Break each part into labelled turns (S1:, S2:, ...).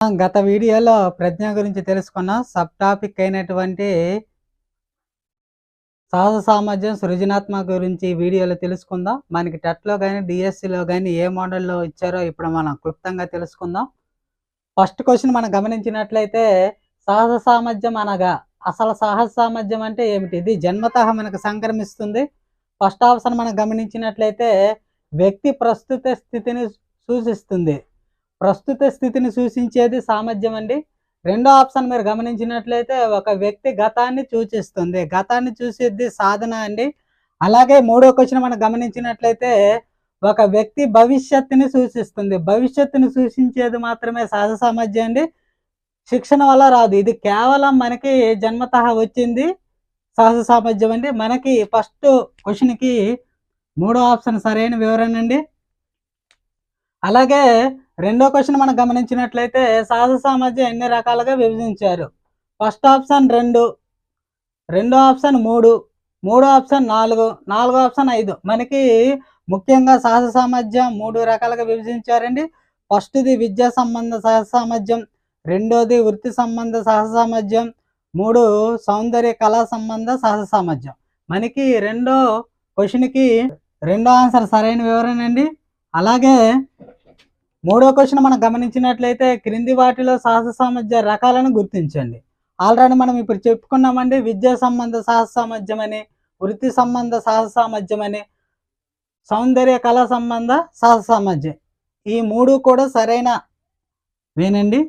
S1: గత వీడియోలో ప్రజ్ఞ గురించి తెలుసుకున్న సబ్ టాపిక్ అయినటువంటి సహజ సామర్థ్యం సృజనాత్మక గురించి వీడియోలో తెలుసుకుందాం. మనకి టెట్లో కానీ డిఎస్సిలో కానీ ఏ మోడల్లో ఇచ్చారో ఇప్పుడు మనం క్లుప్తంగా తెలుసుకుందాం. ఫస్ట్ క్వశ్చన్ మనం గమనించినట్లయితే సహజ సామర్థ్యం అనగా అసలు సహజ సామర్థ్యం అంటే ఏమిటి? ఇది జన్మతః మనకు సంక్రమిస్తుంది. ఫస్ట్ ఆప్షన్ మనం గమనించినట్లయితే వ్యక్తి ప్రస్తుత స్థితిని సూచిస్తుంది. ప్రస్తుత స్థితిని సూచించేది సామర్థ్యం అండి. రెండో ఆప్షన్ మీరు గమనించినట్లయితే ఒక వ్యక్తి గతాన్ని సూచిస్తుంది. గతాన్ని చూసేది సాధన అండి. అలాగే మూడో క్వశ్చన్ మనం గమనించినట్లయితే ఒక వ్యక్తి భవిష్యత్తుని సూచిస్తుంది. భవిష్యత్తుని సూచించేది మాత్రమే సహజ సామర్థ్యం అండి. శిక్షణ వల్ల రాదు. ఇది కేవలం మనకి జన్మత వచ్చింది సహజ సామర్థ్యం అండి. మనకి ఫస్ట్ క్వశ్చన్కి మూడో ఆప్షన్ సరైన వివరణ అండి. అలాగే రెండో క్వశ్చన్ మనం గమనించినట్లయితే సహజ సామర్థ్యం ఎన్ని రకాలుగా విభజించారు? ఫస్ట్ ఆప్షన్ రెండు రెండో ఆప్షన్ మూడు మూడో ఆప్షన్ నాలుగు నాలుగో ఆప్షన్ ఐదు. మనకి ముఖ్యంగా సహజ సామర్థ్యం మూడు రకాలుగా విభజించారండి. ఫస్ట్ది విద్యా సంబంధ సహజ సామర్థ్యం రెండోది వృత్తి సంబంధ సహజ సామర్థ్యం మూడు సౌందర్య కళా సంబంధ సహజ సామర్థ్యం. మనకి రెండో క్వశ్చన్కి రెండో ఆన్సర్ సరైన వివరణ అండి. అలాగే మూడో క్వశ్చన్ మనం గమనించినట్లయితే క్రింది వాటిలో సాహస సామర్థ్య రకాలను గుర్తించండి. ఆల్రెడీ మనం ఇప్పుడు చెప్పుకున్నామండి విద్యా సంబంధ సాహస సామర్థ్యం అని వృత్తి సంబంధ సాహస సామర్థ్యం అని సౌందర్య కళా సంబంధ సాహస సామర్థ్యం. ఈ మూడు కూడా సరైన వేనండి.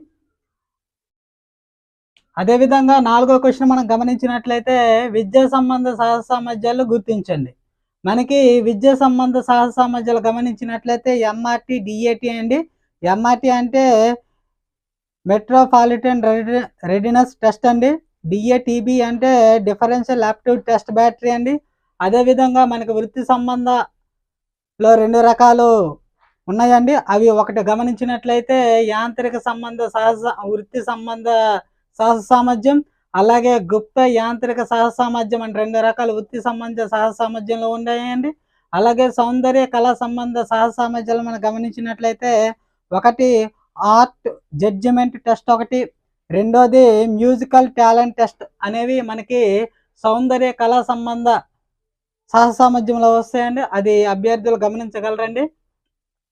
S1: అదేవిధంగా నాలుగో క్వశ్చన్ మనం గమనించినట్లయితే విద్యా సంబంధ సాహస సామర్థ్యాలు గుర్తించండి. మనకి విద్యా సంబంధ సహజ సామర్థ్యాలు గమనించినట్లయితే ఎంఆర్టి డిఏటి అండి. ఎంఆర్టీ అంటే మెట్రోపాలిటన్ రెడీనెస్ టెస్ట్ అండి. డిఏటిబి అంటే డిఫరెన్షియల్ యాప్టిట్యూడ్ టెస్ట్ బ్యాటరీ అండి. అదేవిధంగా మనకి వృత్తి సంబంధలో రెండు రకాలు ఉన్నాయండి. అవి ఒకటి గమనించినట్లయితే యాంత్రిక సంబంధ సహజ వృత్తి సంబంధ సహజ సామర్థ్యం అలాగే గుప్త యాంత్రిక సహజ సామర్థ్యం అని రెండు రకాల వృత్తి సంబంధ సహజ సామర్థ్యంలో ఉన్నాయండి. అలాగే సౌందర్య కళా సంబంధ సహజ సామర్థ్యాలు మనం గమనించినట్లయితే ఒకటి ఆర్ట్ జడ్జిమెంట్ టెస్ట్ ఒకటి రెండోది మ్యూజికల్ టాలెంట్ టెస్ట్ అనేవి మనకి సౌందర్య కళా సంబంధ సహజ సామర్థ్యంలో వస్తాయండి. అది అభ్యర్థులు గమనించగలరండి.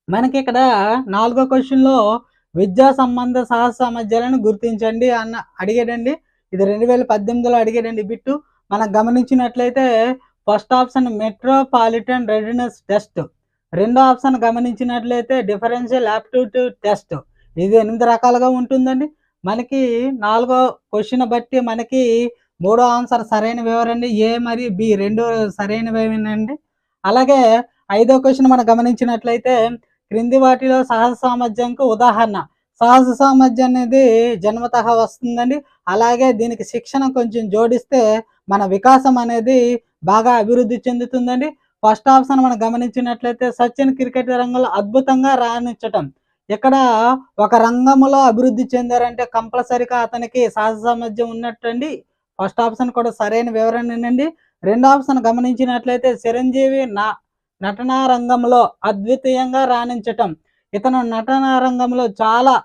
S1: మనకి ఇక్కడ నాలుగో క్వశ్చన్లో విద్యా సంబంధ సహజ సామర్థ్యాలను గుర్తించండి అన్న అడిగాడండి. ఇది రెండు వేల పద్దెనిమిదిలో అడిగాడండి బిట్టు. మనం గమనించినట్లయితే first option metropolitan readiness test. రెండో ఆప్షన్ గమనించినట్లయితే డిఫరెన్షియల్ యాప్టిట్యూడ్ టెస్ట్. ఇది ఎనిమిది రకాలుగా ఉంటుందండి. మనకి నాలుగో క్వశ్చన్ బట్టి మనకి మూడో ఆన్సర్ సరైన వివరండి ఏ మరియు బి రెండు సరైనవేనండి అలాగే ఐదో క్వశ్చన్ మనం గమనించినట్లయితే క్రింది వాటిలో సహజ సామర్థ్యంకు ఉదాహరణ. సహజ సామర్థ్యం అనేది జన్మత వస్తుందండి. అలాగే దీనికి శిక్షణ కొంచెం జోడిస్తే మన వికాసం అనేది బాగా అభివృద్ధి చెందుతుందండి. ఫస్ట్ ఆప్షన్ మనం గమనించినట్లయితే సచిన్ క్రికెట్ రంగంలో అద్భుతంగా రాణించటం. ఇక్కడ ఒక రంగంలో అభివృద్ధి చెందారంటే కంపల్సరిగా అతనికి సహజ సామర్థ్యం ఉన్నట్టండి. ఫస్ట్ ఆప్షన్ కూడా సరైన వివరణేనండి రెండో ఆప్షన్ గమనించినట్లయితే చిరంజీవి నా నటనా రంగంలో అద్వితీయంగా రాణించటం. ఇతను నటన రంగంలో చాలా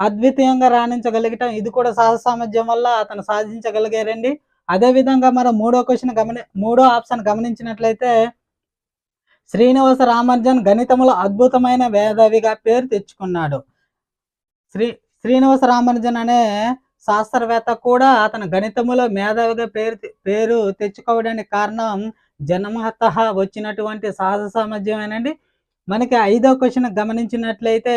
S1: అద్వితీయంగా రాణించగలిగటం ఇది కూడా సహజ సామర్థ్యం వల్ల అతను సాధించగలిగారండి అదేవిధంగా మనం మూడో క్వశ్చన్ గమని మూడో ఆప్షన్ గమనించినట్లయితే శ్రీనివాస రామార్జన్ గణితంలో అద్భుతమైన వేదవిగా పేరు తెచ్చుకున్నాడు. శ్రీ శ్రీనివాస రామానుజన్ అనే శాస్త్రవేత్త కూడా అతను గణితములో మేధావిగా పేరు పేరు తెచ్చుకోవడానికి కారణం జన్మత వచ్చినటువంటి సహజ సామర్థ్యమేనండి. మనకి ఐదో క్వశ్చన్ గమనించినట్లయితే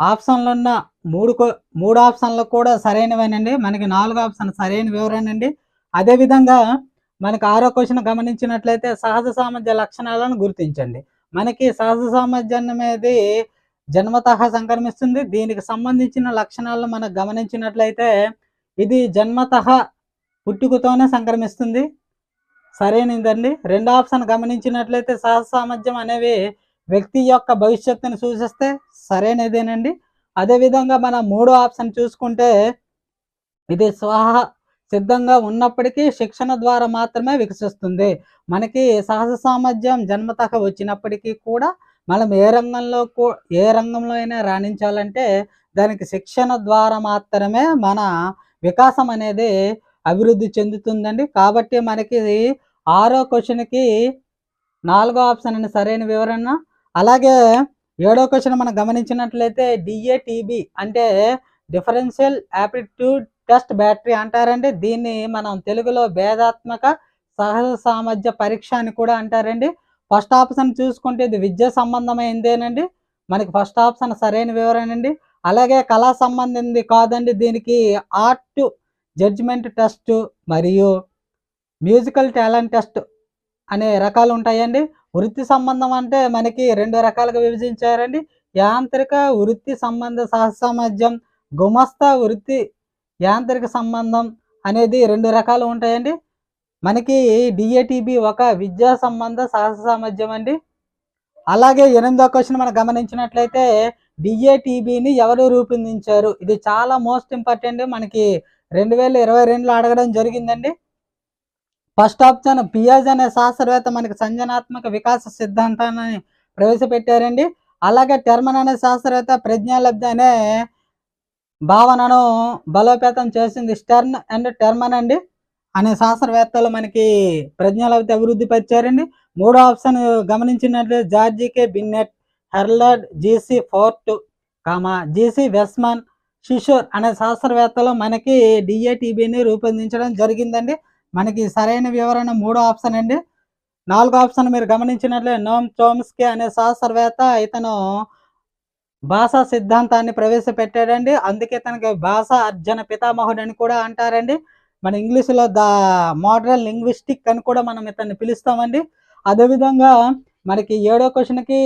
S1: ఆప్షన్లు ఉన్న మూడు కో- మూడు ఆప్షన్లు కూడా సరైనవేనండి. మనకి నాలుగు ఆప్షన్ సరైన వివరణండి. అదేవిధంగా మనకి ఆరో క్వశ్చన్ గమనించినట్లయితే సహజ సామర్థ్య లక్షణాలను గుర్తించండి. మనకి సహజ సామర్థ్యం అనేది సంక్రమిస్తుంది. దీనికి సంబంధించిన లక్షణాలను మనం గమనించినట్లయితే ఇది జన్మతః పుట్టుకతోనే సంక్రమిస్తుంది. సరైనదండి. రెండో ఆప్షన్ గమనించినట్లయితే సహజ సామర్థ్యం అనేవి వ్యక్తి యొక్క భవిష్యత్తును సూచిస్తే సరైనదేనండి. అదేవిధంగా మనం మూడో ఆప్షన్ చూసుకుంటే ఇది స్వహ సిద్ధంగా ఉన్నప్పటికీ శిక్షణ ద్వారా మాత్రమే వికసిస్తుంది. మనకి సహజ సామర్థ్యం జన్మతహ వచ్చినప్పటికీ కూడా మనం ఏ రంగంలో ఏ రంగంలో అయినా రాణించాలంటే దానికి శిక్షణ ద్వారా మాత్రమే మన వికాసం అనేది అభివృద్ధి చెందుతుందండి. కాబట్టి మనకి ఆరో క్వశ్చన్కి నాలుగో ఆప్షన్ అని సరైన వివరణ. అలాగే ఏడో క్వశ్చన్ మనం గమనించినట్లయితే డిఏటిబి అంటే డిఫరెన్షియల్ యాప్టిట్యూడ్ టెస్ట్ బ్యాటరీ అంటారండి. దీన్ని మనం తెలుగులో భేదాత్మక సహజ సామర్థ్య పరీక్ష అని కూడా అంటారండి. ఫస్ట్ ఆప్షన్ చూసుకుంటే ఇది విద్యా సంబంధమైందేనండి. మనకి ఫస్ట్ ఆప్షన్ సరైన వివరణ అండి. అలాగే కళా సంబంధింది కాదండి. దీనికి ఆర్ట్ జడ్జిమెంట్ టెస్ట్ మరియు మ్యూజికల్ టాలెంట్ టెస్ట్ అనే రకాలు ఉంటాయండి. వృత్తి సంబంధం అంటే మనకి రెండు రకాలుగా విభజించారండి. యాంత్రిక వృత్తి సంబంధ సహసామర్థ్యం గుమస్తా వృత్తి యాంత్రిక సంబంధం అనేది రెండు రకాలు ఉంటాయండి. మనకి డిఏటిబి ఒక విద్యా సంబంధ సహజ సామర్థ్యం అండి. అలాగే ఎనిమిదో క్వశ్చన్ మనం గమనించినట్లయితే డిఏటిబిని ఎవరు రూపొందించారు? ఇది చాలా మోస్ట్ ఇంపార్టెంట్ మనకి రెండు వేల ఇరవై రెండులో అడగడం జరిగిందండి. ఫస్ట్ ఆప్షన్ పియాజ్ అనే శాస్త్రవేత్త మనకి సంజనాత్మక వికాస సిద్ధాంతాన్ని ప్రవేశపెట్టారండి. అలాగే టెర్మన్ అనే శాస్త్రవేత్త ప్రజ్ఞాలబ్ధి అనే భావనను బలోపేతం చేసింది స్టర్న్ అండ్ టెర్మన్ అండి. అనే శాస్త్రవేత్తలు మనకి ప్రజ్ఞాలబ్ధి అభివృద్ధి పరిచారండి. మూడో ఆప్షన్ గమనించినట్లయితే George K Bennett Harold G C fort comma G C Wesman Seashore అనే శాస్త్రవేత్తలో మనకి డిఏటిబిని రూపొందించడం జరిగిందండి. మనకి సరైన వివరణ మూడో ఆప్షన్ అండి. నాలుగో ఆప్షన్ మీరు గమనించినట్లే నోమ్ చోమ్స్కే అనే శాస్త్రవేత్త ఇతను భాషా సిద్ధాంతాన్ని ప్రవేశపెట్టాడండి. అందుకే తనకి భాష అర్జన పితామహుడు అని కూడా అంటారండి. మన ఇంగ్లీష్లో ద మోడ్రల్ లింగ్విస్టిక్ అని కూడా మనం ఇతన్ని పిలుస్తామండి. అదేవిధంగా మనకి ఏడో క్వశ్చన్కి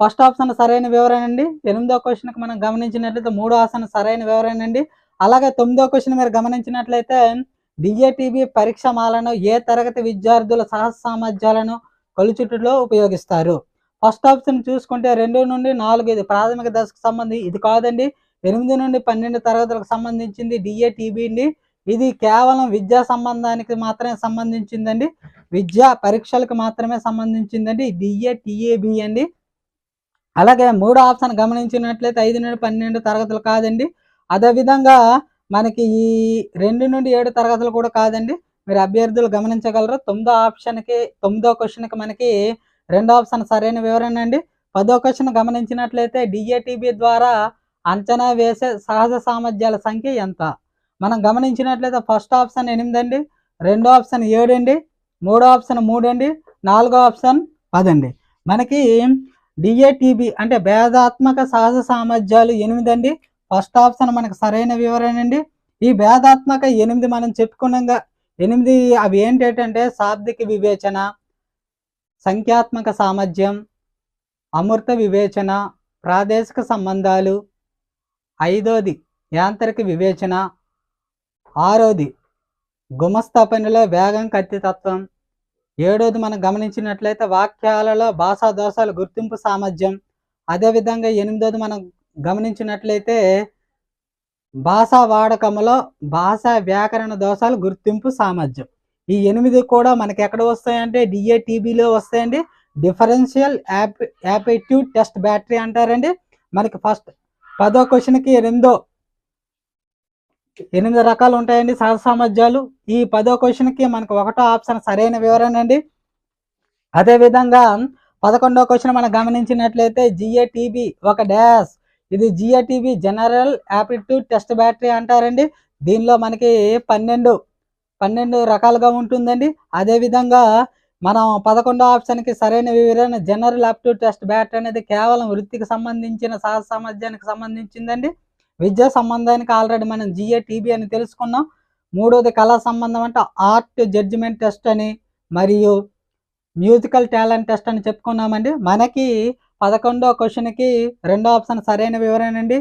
S1: ఫస్ట్ ఆప్షన్ సరైన వివరణ అండి. ఎనిమిదో క్వశ్చన్కి మనం గమనించినట్లయితే మూడో ఆప్షన్ సరైన వివరణ అండి. అలాగే తొమ్మిదో క్వశ్చన్ మీరు గమనించినట్లయితే డిఏటీబీ పరీక్ష మాలను ఏ తరగతి విద్యార్థుల సహజ సామర్థ్యాలను కొలుచుటలో ఉపయోగిస్తారు? ఫస్ట్ ఆప్షన్ చూసుకుంటే రెండు నుండి నాలుగు ఇది ప్రాథమిక దశకు సంబంధించి ఇది కాదండి. ఎనిమిది నుండి పన్నెండు తరగతులకు సంబంధించింది డిఏటీబీ అండి. ఇది కేవలం విద్యా సంబంధానికి మాత్రమే సంబంధించిందండి. విద్యా పరీక్షలకు మాత్రమే సంబంధించిందండి. డిఏటిఏబి అండి. అలాగే మూడో ఆప్షన్ గమనించినట్లయితే ఐదు నుండి పన్నెండు తరగతులు కాదండి. అదేవిధంగా మనకి ఈ రెండు నుండి ఏడు తరగతులు కూడా కాదండి. మీరు అభ్యర్థులు గమనించగలరు. తొమ్మిదో ఆప్షన్కి తొమ్మిదో క్వశ్చన్కి మనకి రెండో ఆప్షన్ సరైన వివరణ అండి. పదో క్వశ్చన్ గమనించినట్లయితే డిఏటిబి ద్వారా అంచనా వేసే సహజ సామర్థ్యాల సంఖ్య ఎంత? మనం గమనించినట్లయితే ఫస్ట్ ఆప్షన్ ఎనిమిది అండి. రెండో ఆప్షన్ ఏడు అండి. మూడో ఆప్షన్ మూడు అండి. నాలుగో ఆప్షన్ పదండి మనకి డిఏటిబి అంటే భేదాత్మక సహజ సామర్థ్యాలు ఎనిమిది అండి ఫస్ట్ ఆప్షన్ మనకు సరైన వివరణ అండి ఈ భేదాత్మక ఎనిమిది మనం చెప్పుకున్నాగా ఎనిమిది అవి ఏంటంటే శాబ్దిక వివేచన సంఖ్యాత్మక సామర్థ్యం అమృత వివేచన ప్రాదేశిక సంబంధాలు ఐదోది యాంత్రిక వివేచన ఆరోది గుమస్థాపనలో వేగం కత్తితత్వం ఏడోది మనం గమనించినట్లయితే వాక్యాలలో భాషా దోషాలు గుర్తింపు సామర్థ్యం. అదేవిధంగా ఎనిమిదోది మనం గమనించినట్లయితే భాషా వాడకంలో భాషా వ్యాకరణ దోషాలు గుర్తింపు సామర్థ్యం. ఈ ఎనిమిది కూడా మనకి ఎక్కడ వస్తాయంటే డిఏటీబీలో వస్తాయండి. Differential app aptitude test battery అంటారండి. మనకి ఫస్ట్ పదో క్వశ్చన్కి ఎనిమిదో ఎనిమిది రకాలు ఉంటాయండి సహజ సామర్థ్యాలు ఈ పదో క్వశ్చన్కి మనకు ఒకటో ఆప్షన్ సరైన వివరణ అండి. అదేవిధంగా పదకొండో క్వశ్చన్ మనం గమనించినట్లయితే జిఏటీబీ ఒక డాష్. ఇది GATB general aptitude test battery అంటారండి. దీనిలో మనకి పన్నెండు పన్నెండు రకాలుగా ఉంటుందండి. అదేవిధంగా మనం పదకొండో ఆప్షన్కి సరైన వివరణ జనరల్ యాప్టిట్యూడ్ టెస్ట్ బ్యాటరీ అనేది కేవలం వృత్తికి సంబంధించిన సహజ సామర్థ్యానికి సంబంధించిందండి. విద్యా సంబంధానికి ఆల్రెడీ మనం జిఏటిబి అని తెలుసుకున్నాం. మూడోది కళా సంబంధం అంటే ఆర్ట్ జడ్జిమెంట్ టెస్ట్ అని మరియు మ్యూజికల్ టాలెంట్ టెస్ట్ అని చెప్పుకున్నామండి. మనకి పదకొండో క్వశ్చన్కి రెండో ఆప్షన్ సరైన వివరణ అండి.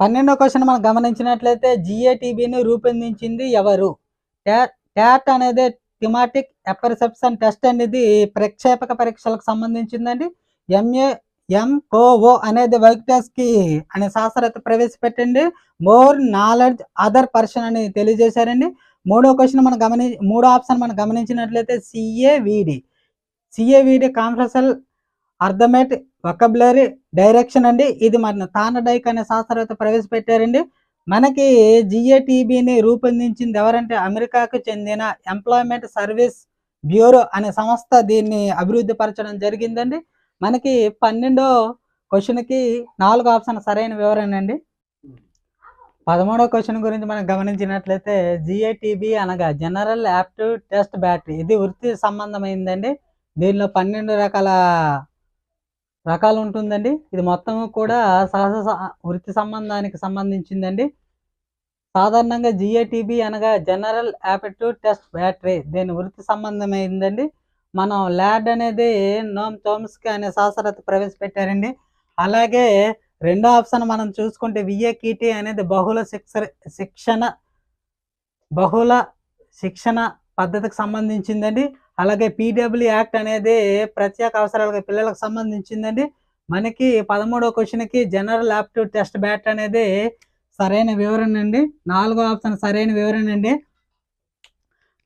S1: పన్నెండో క్వశ్చన్ మనం గమనించినట్లయితే జిఏటీబీని రూపొందించింది ఎవరు? ట్యాట్ ట్యాట్ అనేది థిమాటిక్ ఎపర్సెప్షన్ టెస్ట్ అనేది ప్రక్షేపక పరీక్షలకు సంబంధించిందండి. ఎంఏ ఎంకోఓ అనేది కి అనే శాస్త్రవేత్త ప్రవేశపెట్టండి. మోర్ నాలెడ్జ్ అదర్ పర్సన్ అని తెలియజేశారండి. మూడో క్వశ్చన్ మనం గమని మూడో ఆప్షన్ మనం గమనించినట్లయితే సిఏవిడి సిఏవిడి కాన్ఫ్రెసల్ అర్థమేట్ వకబులరీ డైరెక్షన్ అండి. ఇది మన తాన డైక్ అనే శాస్త్రవేత్త ప్రవేశపెట్టారండి. మనకి జిఏటిబిని రూపొందించింది ఎవరంటే అమెరికాకు చెందిన ఎంప్లాయ్మెంట్ సర్వీస్ బ్యూరో అనే సంస్థ దీన్ని అభివృద్ధి పరచడం జరిగిందండి. మనకి పన్నెండో క్వశ్చన్కి నాలుగు ఆప్షన్ సరైన వివరణ అండి పదమూడో క్వశ్చన్ గురించి మనం గమనించినట్లయితే జిఏటిబి అనగా జనరల్ యాప్టిట్యూడ్ టెస్ట్ బ్యాటరీ. ఇది వృత్తి సంబంధమైందండి. దీనిలో పన్నెండు రకాల రకాలు ఉంటుందండి. ఇది మొత్తం కూడా సహజ వృత్తి సంబంధానికి సంబంధించిందండి. సాధారణంగా జిఏటిబి అనగా జనరల్ యాప్టిట్యూడ్ టెస్ట్ బ్యాటరీ. దీని వృత్తి సంబంధమైందండి. మనం ల్యాడ్ అనేది నోమ్ చోమ్స్కి అనే శాస్త్రత ప్రవేశపెట్టారండి. అలాగే రెండో ఆప్షన్ మనం చూసుకుంటే విఏకిటి అనేది బహుళ శిక్ష శిక్షణ బహుళ శిక్షణ పద్ధతికి సంబంధించిందండి. అలాగే పీడబ్ల్యూ యాక్ట్ అనేది ప్రత్యేక అవసరాలకు పిల్లలకు సంబంధించిందండి. మనకి పదమూడో క్వశ్చన్కి జనరల్ యాప్టిట్యూడ్ టెస్ట్ బ్యాట్ అనేది సరైన వివరణ అండి. నాలుగో ఆప్షన్ సరైన వివరణ అండి.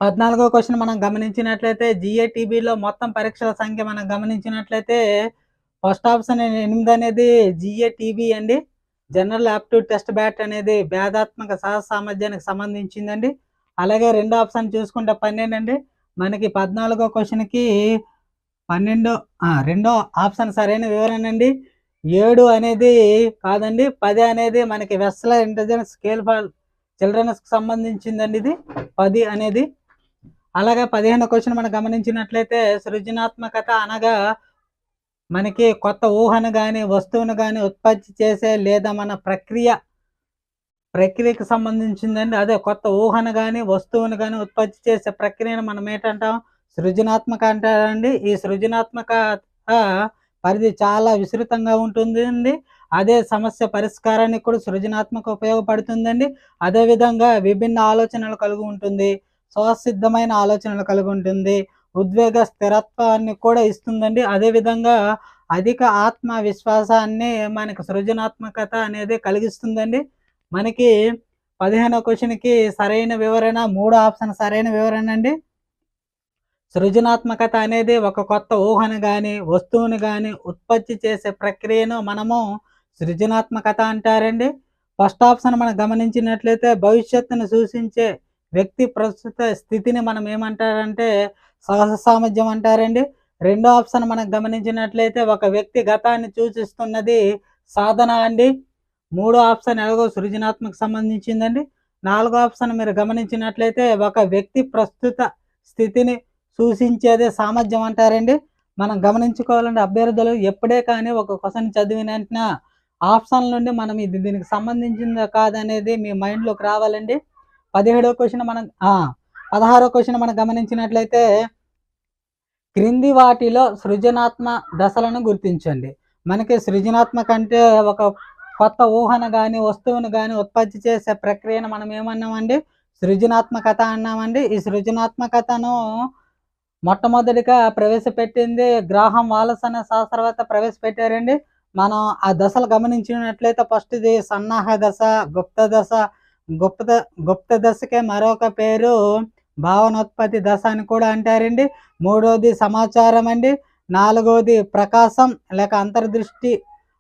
S1: పద్నాలుగో క్వశ్చన్ మనం గమనించినట్లయితే జిఏటీబీలో మొత్తం పరీక్షల సంఖ్య మనం గమనించినట్లయితే ఫస్ట్ ఆప్షన్ ఎనిమిది అనేది జిఏటీబీ అండి. జనరల్ యాప్టిట్యూడ్ టెస్ట్ బ్యాట్ అనేది భేదాత్మక సహజ సామర్థ్యానికి సంబంధించిందండి. అలాగే రెండో ఆప్షన్ చూసుకుంటే పన్నెండు అండి మనకి పద్నాలుగో క్వశ్చన్కి పన్నెండో రెండో ఆప్షన్ సరైన వివరణ అండి ఏడు అనేది కాదండి. పది అనేది మనకి వెస్ల ఇంటెలిజెన్స్ స్కేల్ ఫర్ చిల్డ్రన్స్కి సంబంధించిందండి ఇది. పది అనేది అలాగే పదిహేను క్వశ్చన్ మనం గమనించినట్లయితే సృజనాత్మకత అనగా మనకి కొత్త ఊహను కానీ వస్తువును కానీ ఉత్పత్తి చేసే లేదా మన ప్రక్రియ ప్రక్రియకు సంబంధించిందండి. అదే కొత్త ఊహను కానీ వస్తువును కానీ ఉత్పత్తి చేసే ప్రక్రియను మనం ఏంటంటాం? సృజనాత్మక అంటారండి. ఈ సృజనాత్మక పరిధి చాలా విస్తృతంగా ఉంటుందండి. అదే సమస్య పరిష్కారానికి కూడా సృజనాత్మక ఉపయోగపడుతుందండి. అదేవిధంగా విభిన్న ఆలోచనలు కలిగి ఉంటుంది స్వసిద్ధమైన ఆలోచనలు కలిగి ఉంటుంది ఉద్వేగ స్థిరత్వాన్ని కూడా ఇస్తుందండి. అదేవిధంగా అధిక ఆత్మవిశ్వాసాన్ని మనకి సృజనాత్మకత అనేది కలిగిస్తుందండి. మనకి పదిహేనో క్వశ్చన్కి సరైన వివరణ మూడో ఆప్షన్ సరైన వివరణ అండి. సృజనాత్మకత అనేది ఒక కొత్త ఊహను కానీ వస్తువుని కానీ ఉత్పత్తి చేసే ప్రక్రియను మనము సృజనాత్మకత అంటారండి. ఫస్ట్ ఆప్షన్ మనం గమనించినట్లయితే భవిష్యత్తును సూచించే వ్యక్తి ప్రస్తుత స్థితిని మనం ఏమంటారంటే సహజ సామర్థ్యం అంటారండి. రెండో ఆప్షన్ మనం గమనించినట్లయితే ఒక వ్యక్తి గతాన్ని సూచిస్తున్నది సాధన అండి. మూడో ఆప్షన్ ఎలాగో సృజనాత్మక సంబంధించిందండి. నాలుగో ఆప్షన్ మీరు గమనించినట్లయితే ఒక వ్యక్తి ప్రస్తుత స్థితిని సూచించేదే సామర్థ్యం అంటారండి. మనం గమనించుకోవాలంటే అభ్యర్థులు ఎప్పుడే కానీ ఒక క్వశ్చన్ చదివిన వెంటనే ఆప్షన్ నుండి మనం ఇది దీనికి సంబంధించిందా కాదనేది మీ మైండ్లోకి రావాలండి. పదిహేడో క్వశ్చన్ మనం ఆ, పదహారో క్వశ్చన్ మనం గమనించినట్లయితే క్రింది వాటిలో సృజనాత్మ దశలను గుర్తించండి. మనకి సృజనాత్మక అంటే ఒక కొత్త ఊహను కానీ వస్తువును కానీ ఉత్పత్తి చేసే ప్రక్రియను మనం ఏమన్నామండి? సృజనాత్మకత అన్నామండి. ఈ సృజనాత్మకతను మొట్టమొదటిగా ప్రవేశపెట్టింది గ్రాహం వాలస్ అనే శాస్త్రవేత్త ప్రవేశపెట్టారండి. మనం ఆ దశలు గమనించినట్లయితే ఫస్ట్ ఇది సన్నాహ దశ గుప్త దశ గుప్త గుప్త దశకే మరొక పేరు భావనోత్పత్తి దశ అని కూడా అంటారండి. మూడోది సమాచారం అండి నాలుగోది ప్రకాశం లేక అంతర్దృష్టి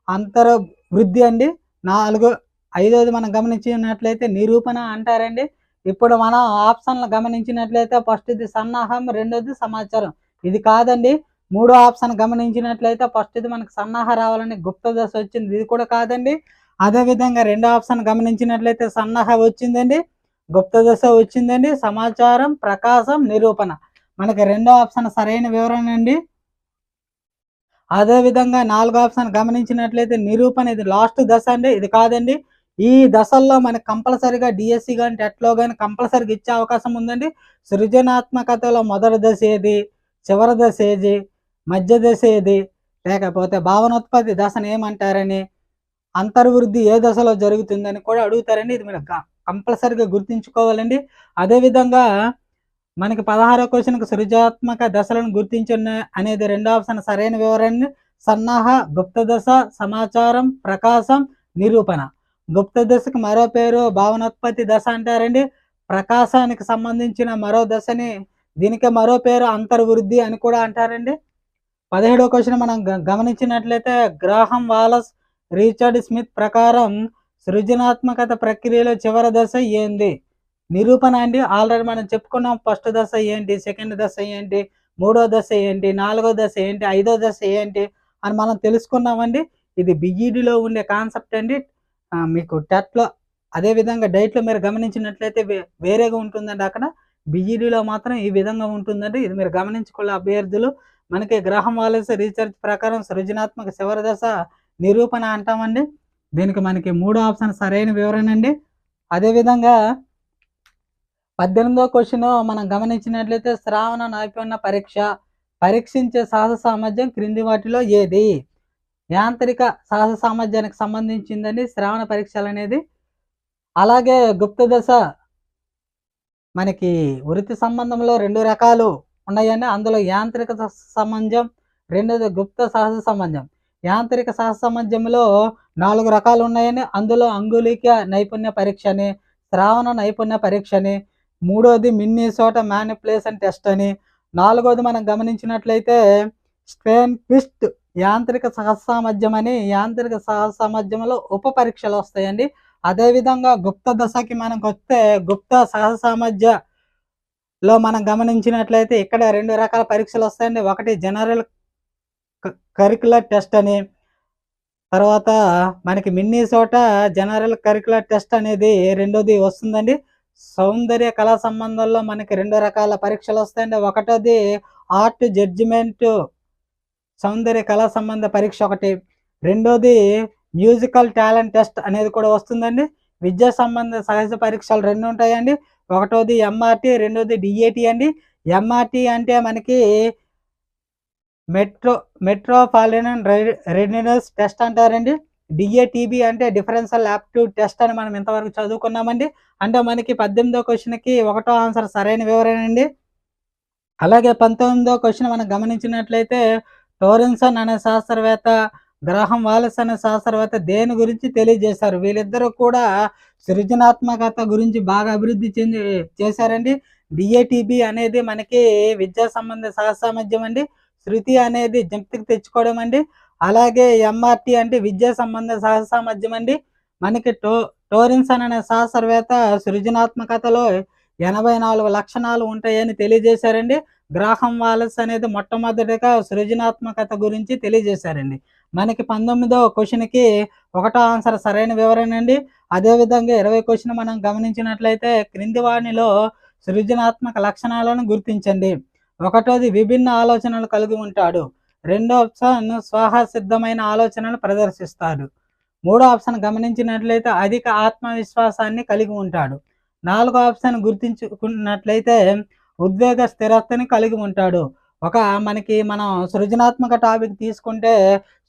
S1: అంతర్వృద్ధి అండి. నాలుగో ఐదోది మనం గమనించినట్లయితే నిరూపణ అంటారండి. ఇప్పుడు మనం ఆప్షన్లు గమనించినట్లయితే ఫస్ట్ది సన్నాహం రెండోది సమాచారం. ఇది కాదండి. మూడో ఆప్షన్ గమనించినట్లయితే ఫస్ట్ ఇది మనకు సన్నాహ రావాలని గుప్త దశ వచ్చింది. ఇది కూడా కాదండి. అదే విధంగా రెండో ఆప్షన్ గమనించినట్లయితే సన్నాహ వచ్చిందండి గుప్త దశ వచ్చిందండి సమాచారం ప్రకాశం నిరూపణ. మనకి రెండో ఆప్షన్ సరైన వివరణ అండి. అదే విధంగా నాలుగో ఆప్షన్ గమనించినట్లయితే నిరూపణ ఇది లాస్ట్ దశ అండి ఇది కాదండి. ఈ దశల్లో మనకి కంపల్సరిగా డిఎస్సి కానీ టెట్లో కానీ కంపల్సరిగా ఇచ్చే అవకాశం ఉందండి. సృజనాత్మకతలో మొదటి దశ ఏది చివరి దశ ఏది మధ్య దశ ఏది లేకపోతే భావనోత్పత్తి దశను ఏమంటారని అంతర్వృద్ధి ఏ దశలో జరుగుతుందని కూడా అడుగుతారండి. ఇది మీరు కంపల్సరిగా గుర్తుంచుకోవాలండి. అదేవిధంగా మనకి పదహారో క్వశ్చన్కి సృజనాత్మక దశలను గుర్తించండి అనేది రెండో ఆప్షన్ సరైన వివరణ సన్నాహ గుప్త దశ సమాచారం ప్రకాశం నిరూపణ. గుప్త దశకు మరో పేరు భావనోత్పత్తి దశ అంటారండి. ప్రకాశానికి సంబంధించిన మరో దశని దీనికి మరో పేరు అంతర్వృద్ధి అని కూడా అంటారండి. పదిహేడో క్వశ్చన్ మనం గ- గమనించినట్లయితే గ్రాహం వాలస్ రీచర్డ్ స్మిత్ ప్రకారం సృజనాత్మకత ప్రక్రియలో చివరి దశ ఏంది? నిరూపణ అండి. ఆల్రెడీ మనం చెప్పుకున్నాం ఫస్ట్ దశ ఏంటి సెకండ్ దశ ఏంటి మూడో దశ ఏంటి నాలుగో దశ ఏంటి ఐదో దశ ఏంటి అని మనం తెలుసుకున్నామండి. ఇది బిఈడిలో ఉండే కాన్సెప్ట్ అండి. మీకు టెట్లో అదే విధంగా డైట్లో మీరు గమనించినట్లయితే వే- వేరేగా ఉంటుందండి అక్కడ. బిఈడిలో మాత్రం ఈ విధంగా ఉంటుందండి. ఇది మీరు గమనించుకోవాలి అభ్యర్థులు. మనకి గ్రహం వాలస్ రీసెర్చ్ ప్రకారం సృజనాత్మక చివరి దశ నిరూపణ అంటామండి. దీనికి మనకి మూడో ఆప్షన్ సరైన వివరణ అండి. అదేవిధంగా పద్దెనిమిదో క్వశ్చన్ మనం గమనించినట్లయితే శ్రావణ నైపుణ్య పరీక్ష పరీక్షించే సాహస సామర్థ్యం క్రింది వాటిలో ఏది? యాంత్రిక సాహస సామర్థ్యానికి సంబంధించిందని శ్రావణ పరీక్షలు అనేది. అలాగే గుప్త దశ మనకి వృత్తి సంబంధంలో రెండు రకాలు ఉన్నాయని అందులో యాంత్రిక సమంజం సంబంధం రెండోది గుప్త సాహస సంబంధం యాంత్రిక సహజ నాలుగు రకాలు ఉన్నాయని అందులో అంగుళిక నైపుణ్య పరీక్ష అని శ్రావణ నైపుణ్య పరీక్ష అని మూడోది మిన్నీసోట మ్యానిపులేషన్ టెస్ట్ అని నాలుగోది మనం గమనించినట్లయితే స్ట్రెయిన్ పిస్ట్ యాంత్రిక సహజ సామర్థ్యం అని యాంత్రిక సహజ ఉప పరీక్షలు వస్తాయండి. అదేవిధంగా గుప్త దశకి మనకు వస్తే గుప్త సహస సామర్థ్య లో మనం గమనించినట్లయితే ఇక్కడ రెండు రకాల పరీక్షలు వస్తాయండి. ఒకటి జనరల్ కరికులర్ టెస్ట్ అని. తర్వాత మనకి మిన్నీసోట జనరల్ కరికులర్ టెస్ట్ అనేది రెండోది వస్తుందండి. సౌందర్య కళా సంబంధంలో మనకి రెండు రకాల పరీక్షలు వస్తాయండి. ఒకటోది ఆర్ట్ జడ్జిమెంట్ సౌందర్య కళా సంబంధ పరీక్ష ఒకటి. రెండోది మ్యూజికల్ టాలెంట్ టెస్ట్ అనేది కూడా వస్తుందండి. విద్యా సంబంధ సహజ పరీక్షలు రెండు ఉంటాయండి. ఒకటోది ఎంఆర్టీ రెండోది డిఏటి అండి. ఎంఆర్టీ అంటే మనకి మెట్రో మెట్రోపాలిటన్ రెడినెస్ టెస్ట్ అంటారండి. డిఏటిబి అంటే డిఫరెన్షియల్ యాప్టిట్యూడ్ టెస్ట్ అని మనం ఇంతవరకు చదువుకున్నామండి. అంటే మనకి పద్దెనిమిదో క్వశ్చన్కి ఒకటో ఆన్సర్ సరైన వివరణ అండి అలాగే పంతొమ్మిదో క్వశ్చన్ మనం గమనించినట్లయితే టోరెన్సన్ అనే శాస్త్రవేత్త గ్రహం వాలస్ అనే శాస్త్రవేత్త దేని గురించి తెలియజేశారు? వీళ్ళిద్దరూ కూడా సృజనాత్మకత గురించి బాగా అభివృద్ధి చెంది చేశారండి. డిఏటిబి అనేది మనకి విద్యా సంబంధ సహసామర్థ్యం అండి శృతి అనేది జ్ఞప్తికి తెచ్చుకోవడం అండి. అలాగే ఎంఆర్టి అంటే విద్యా సంబంధ సహసామర్థ్యం అండి. మనకి టో టోరిన్సన్ అనే శాస్త్రవేత్త సృజనాత్మకతలో ఎనభై నాలుగు లక్షణాలు ఉంటాయని తెలియజేశారండి. గ్రాహం వాలస్ అనేది మొట్టమొదటిగా సృజనాత్మకత గురించి తెలియజేశారండి. మనకి పంతొమ్మిదో క్వశ్చన్కి ఒకటో ఆన్సర్ సరైన వివరణ అండి. అదేవిధంగా ఇరవై క్వశ్చన్ మనం గమనించినట్లయితే క్రింది వాణిలో సృజనాత్మక లక్షణాలను గుర్తించండి. ఒకటోది విభిన్న ఆలోచనలు కలిగి ఉంటాడు. రెండో ఆప్షన్ స్వాహసిద్ధమైన ఆలోచనలు ప్రదర్శిస్తాడు. మూడో ఆప్షన్ గమనించినట్లయితే అధిక ఆత్మవిశ్వాసాన్ని కలిగి ఉంటాడు. నాలుగో ఆప్షన్ గుర్తించుకున్నట్లయితే ఉద్వేగ స్థిరత్వని కలిగి ఉంటాడు. ఒక మనకి మనం సృజనాత్మక టాపిక్ తీసుకుంటే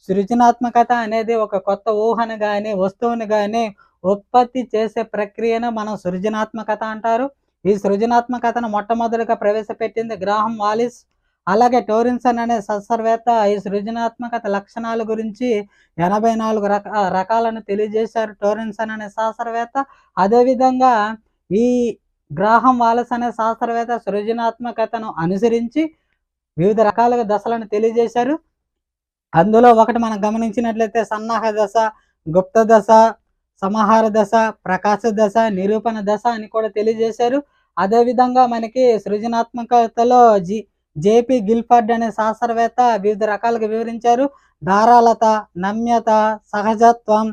S1: సృజనాత్మకత అనేది ఒక కొత్త ఊహను కానీ వస్తువుని కానీ ఉత్పత్తి చేసే ప్రక్రియను మనం సృజనాత్మకత అంటారు. ఈ సృజనాత్మకతను మొట్టమొదటిగా ప్రవేశపెట్టింది గ్రాహం వాలిస్ అలాగే టోరిన్సన్ అనే శాస్త్రవేత్త ఈ సృజనాత్మకత లక్షణాల గురించి ఎనభై నాలుగు రక రకాలను తెలియజేశారు. టోరిన్సన్ అనే శాస్త్రవేత్త అదేవిధంగా ఈ గ్రాహం వాలస్ అనే శాస్త్రవేత్త సృజనాత్మకతను అనుసరించి వివిధ రకాలుగా దశలను తెలియజేశారు. అందులో ఒకటి మనం గమనించినట్లయితే సన్నాహ దశ గుప్త దశ సమాహార దశ ప్రకాశ దశ నిరూపణ దశ అని కూడా తెలియజేశారు. అదేవిధంగా మనకి సృజనాత్మకతలో జి జేపీ గిల్ఫర్డ్ అనే శాస్త్రవేత్త వివిధ రకాలుగా వివరించారు. ధారాలత నమ్యత సహజత్వం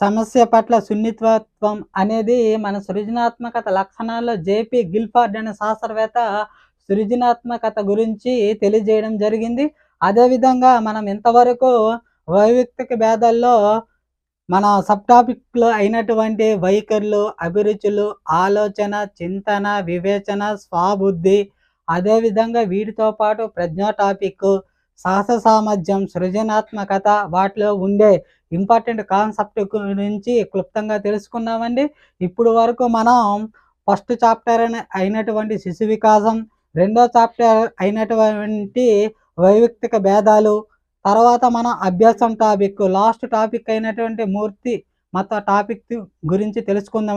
S1: సమస్య పట్ల సున్నితత్వం అనేది మన సృజనాత్మకత లక్షణాల్లో జేపి గిల్ఫార్డ్ అనే శాస్త్రవేత్త సృజనాత్మకత గురించి తెలియజేయడం జరిగింది. అదేవిధంగా మనం ఇంతవరకు వైవిక్తిక భేదాల్లో మన సబ్ టాపిక్లో అయినటువంటి వైఖరులు అభిరుచులు ఆలోచన చింతన వివేచన స్వాబుద్ధి అదేవిధంగా వీటితో పాటు ప్రజ్ఞా టాపిక్ సాహస సామర్థ్యం సృజనాత్మకత వాటిలో ఉండే ఇంపార్టెంట్ కాన్సెప్ట్ గురించి క్లుప్తంగా తెలుసుకున్నామండి. ఇప్పుడు వరకు మనం ఫస్ట్ చాప్టర్ అయినటువంటి శిశు వికాసం రెండో చాప్టర్ అయినటువంటి వైవిక్తిక భేదాలు తర్వాత మన అభ్యాసం టాపిక్ లాస్ట్ టాపిక్ అయినటువంటి మూర్తి మత టాపిక్ గురించి తెలుసుకుందామని